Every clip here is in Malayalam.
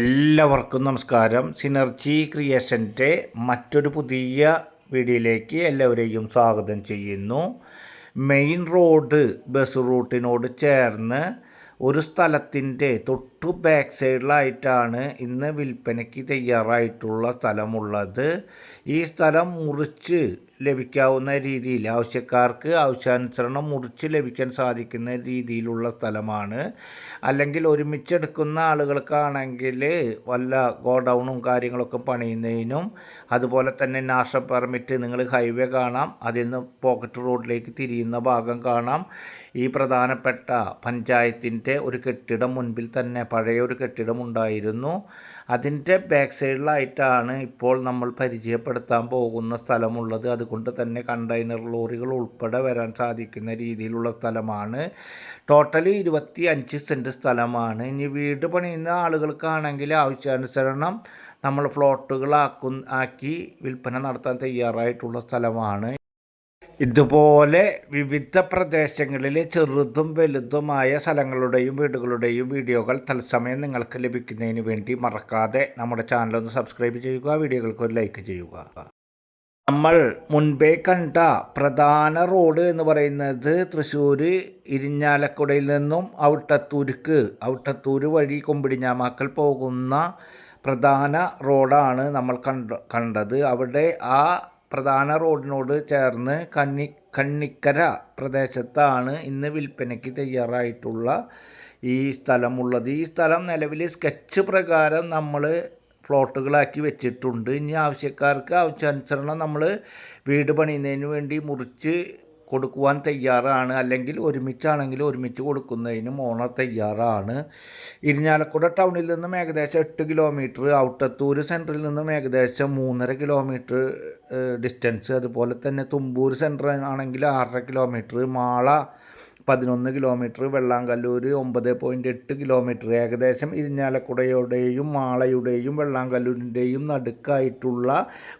എല്ലാവർക്കും നമസ്കാരം. സിനർജി ക്രിയേഷന്റെ മറ്റൊരു പുതിയ വീഡിയോയിലേക്ക് എല്ലാവരെയും സ്വാഗതം ചെയ്യുന്നു. മെയിൻ റോഡ് ബസ് റൂട്ടിനോട് ചേർന്ന് ഒരു സ്ഥലത്തിന്റെ തൊട്ടു ബാക്ക് സൈഡിലായിട്ടാണ് ഇന്ന് വിൽപ്പനയ്ക്ക് തയ്യാറായിട്ടുള്ള സ്ഥലമുള്ളത്. ഈ സ്ഥലം മുറിച്ച് ലഭിക്കാവുന്ന രീതിയിൽ ആവശ്യക്കാർക്ക് ആവശ്യാനുസരണം മുറിച്ച് ലഭിക്കാൻ സാധിക്കുന്ന രീതിയിലുള്ള സ്ഥലമാണ്. അല്ലെങ്കിൽ ഒരുമിച്ചെടുക്കുന്ന ആളുകൾക്കാണെങ്കിൽ വല്ല ഗോഡൗണും കാര്യങ്ങളൊക്കെ പണിയുന്നതിനും അതുപോലെ തന്നെ നാഷണൽ പെർമിറ്റ് നിങ്ങൾ ഹൈവേ കാണാം അതിൽ നിന്ന് പോക്കറ്റ് റോഡിലേക്ക് തിരിയുന്ന ഭാഗം കാണാം. ഈ പ്രധാനപ്പെട്ട പഞ്ചായത്തിന്റെ ഒരു കെട്ടിടം മുൻപിൽ തന്നെ പഴയ ഒരു കെട്ടിടം ഉണ്ടായിരുന്നു. അതിന്റെ ബാക്ക് സൈഡിലായിട്ടാണ് ഇപ്പോൾ നമ്മൾ പരിചയപ്പെടുത്താൻ പോകുന്ന സ്ഥലമുള്ളത്. അതുകൊണ്ട് തന്നെ കണ്ടെയ്നർ ലോറികൾ ഉൾപ്പെടെ വരാൻ സാധിക്കുന്ന രീതിയിലുള്ള സ്ഥലമാണ്. ടോട്ടലി ഇരുപത്തി അഞ്ച് സെന്റ് സ്ഥലമാണ്. ഇനി വീട് പണിയുന്ന ആളുകൾക്കാണെങ്കിൽ ആവശ്യാനുസരണം നമ്മൾ ഫ്ലോട്ടുകളാക്കും ആക്കി വിൽപ്പന നടത്താൻ തയ്യാറായിട്ടുള്ള സ്ഥലമാണ്. ഇതുപോലെ വിവിധ പ്രദേശങ്ങളിലെ ചെറുതും വലുതുമായ സ്ഥലങ്ങളുടെയും വീടുകളുടെയും വീഡിയോകൾ തത്സമയം നിങ്ങൾക്ക് ലഭിക്കുന്നതിന് വേണ്ടി മറക്കാതെ നമ്മുടെ ചാനലൊന്ന് സബ്സ്ക്രൈബ് ചെയ്യുക വീഡിയോകൾക്ക് ഒരു ലൈക്ക് ചെയ്യുക. നമ്മൾ മുൻപേ കണ്ട പ്രധാന റോഡ് എന്ന് പറയുന്നത് തൃശ്ശൂർ ഇരിഞ്ഞാലക്കുടയിൽ നിന്നും ഔട്ടത്തൂർക്ക് ഔട്ടത്തൂർ വഴി കൊമ്പിടിഞ്ഞാമാക്കൽ പോകുന്ന പ്രധാന റോഡാണ് നമ്മൾ കണ്ട കണ്ടത്. അവിടെ ആ പ്രധാന റോഡിനോട് ചേർന്ന് കണ്ണി കണ്ണിക്കര പ്രദേശത്താണ് ഇന്ന് വിൽപ്പനയ്ക്ക് തയ്യാറായിട്ടുള്ള ഈ സ്ഥലമുള്ളത്. ഈ സ്ഥലം നിലവിൽ സ്കെച്ച് പ്രകാരം നമ്മൾ ഫ്ലോട്ടുകളാക്കി വെച്ചിട്ടുണ്ട്. ഇനി ആവശ്യക്കാർക്ക് ആവശ്യാനുസരണം നമ്മൾ വീട് പണിയുന്നതിന് വേണ്ടി മുറിച്ച് കൊടുക്കുവാൻ തയ്യാറാണ്. അല്ലെങ്കിൽ ഒരുമിച്ചാണെങ്കിൽ ഒരുമിച്ച് കൊടുക്കുന്നതിനും ഓണർ തയ്യാറാണ്. ഇരിഞ്ഞാലക്കുട ടൗണിൽ നിന്നും ഏകദേശം എട്ട് കിലോമീറ്റർ ഔട്ടത്തൂർ സെന്ററിൽ നിന്നും ഏകദേശം മൂന്നര കിലോമീറ്റർ ഡിസ്റ്റൻസ്. അതുപോലെ തന്നെ തുമ്പൂർ സെന്റർ ആണെങ്കിൽ ആറര കിലോമീറ്റർ മാള പതിനൊന്ന് കിലോമീറ്റർ വെള്ളാങ്കല്ലൂർ ഒമ്പത് പോയിന്റ് എട്ട് കിലോമീറ്റർ ഏകദേശം ഇരിഞ്ഞാലക്കുടയുടെയും മാളയുടെയും വെള്ളാങ്കല്ലൂരിന്റെയും നടുക്കായിട്ടുള്ള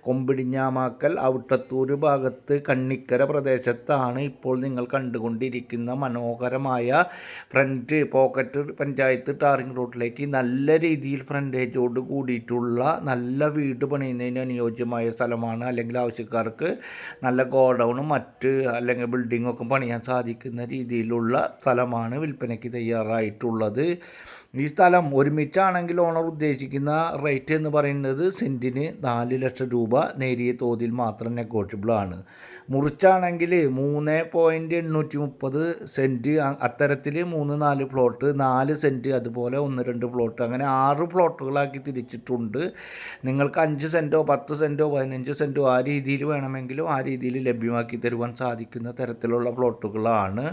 കൊമ്പിടിഞ്ഞാമാക്കൽ ഔട്ടത്തൂർ ഭാഗത്ത് കണ്ണിക്കര പ്രദേശത്താണ് ഇപ്പോൾ നിങ്ങൾ കണ്ടുകൊണ്ടിരിക്കുന്ന മനോഹരമായ ഫ്രണ്ട് പോക്കറ്റ് പഞ്ചായത്ത് ടാറിംഗ് റോഡിലേക്ക് നല്ല രീതിയിൽ ഫ്രണ്ടേജോട് കൂടിയിട്ടുള്ള നല്ല വീട് പണിയുന്നതിന് അനുയോജ്യമായ സ്ഥലമാണ്. അല്ലെങ്കിൽ ആവശ്യക്കാർക്ക് നല്ല ഗോഡൗണും മറ്റ് അല്ലെങ്കിൽ ബിൽഡിങ്ങൊക്കെ പണിയാൻ സാധിക്കുന്ന രീതി രീതിയിലുള്ള സ്ഥലമാണ് വിൽപ്പനയ്ക്ക് തയ്യാറായിട്ടുള്ളത്. ഈ സ്ഥലം ഒരുമിച്ചാണെങ്കിൽ ഓണർ ഉദ്ദേശിക്കുന്ന റേറ്റ് എന്ന് പറയുന്നത് സെന്റിന് നാല് ലക്ഷം രൂപ നേരിയ തോതിൽ മാത്രം നെഗോഷ്യബിളാണ് മുറിച്ചാണെങ്കിൽ മൂന്ന് പോയിന്റ് എണ്ണൂറ്റി മുപ്പത് സെന്റ് അത്തരത്തിൽ മൂന്ന് നാല് പ്ലോട്ട് നാല് സെന്റ് അതുപോലെ ഒന്ന് രണ്ട് പ്ലോട്ട് അങ്ങനെ ആറ് പ്ലോട്ടുകളാക്കി തിരിച്ചിട്ടുണ്ട്. നിങ്ങൾക്ക് അഞ്ച് സെന്റോ പത്ത് സെന്റോ പതിനഞ്ച് സെന്റോ ആ രീതിയിൽ വേണമെങ്കിലും ആ രീതിയിൽ ലഭ്യമാക്കി തരുവാൻ സാധിക്കുന്ന തരത്തിലുള്ള പ്ലോട്ടുകളാണ്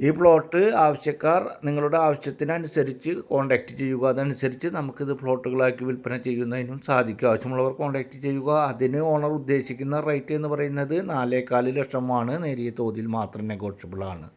ഈ പ്ലോട്ട് ആവശ്യക്കാർ നിങ്ങളുടെ ആവശ്യത്തിനനുസരിച്ച് കോൺടാക്റ്റ് ചെയ്യുക. അതനുസരിച്ച് നമുക്കിത് പ്ലോട്ടുകളാക്കി വിൽപ്പന ചെയ്യുന്നതിനും സാധിക്കും. ആവശ്യമുള്ളവർ കോൺടാക്റ്റ് ചെയ്യുക. അതിന് ഓണർ ഉദ്ദേശിക്കുന്ന റേറ്റ് എന്ന് പറയുന്നത് നാലേകാൽ ലക്ഷമാണ്. നേരിയ തോതിൽ മാത്രം നെഗോഷ്യബിൾ ആണ്.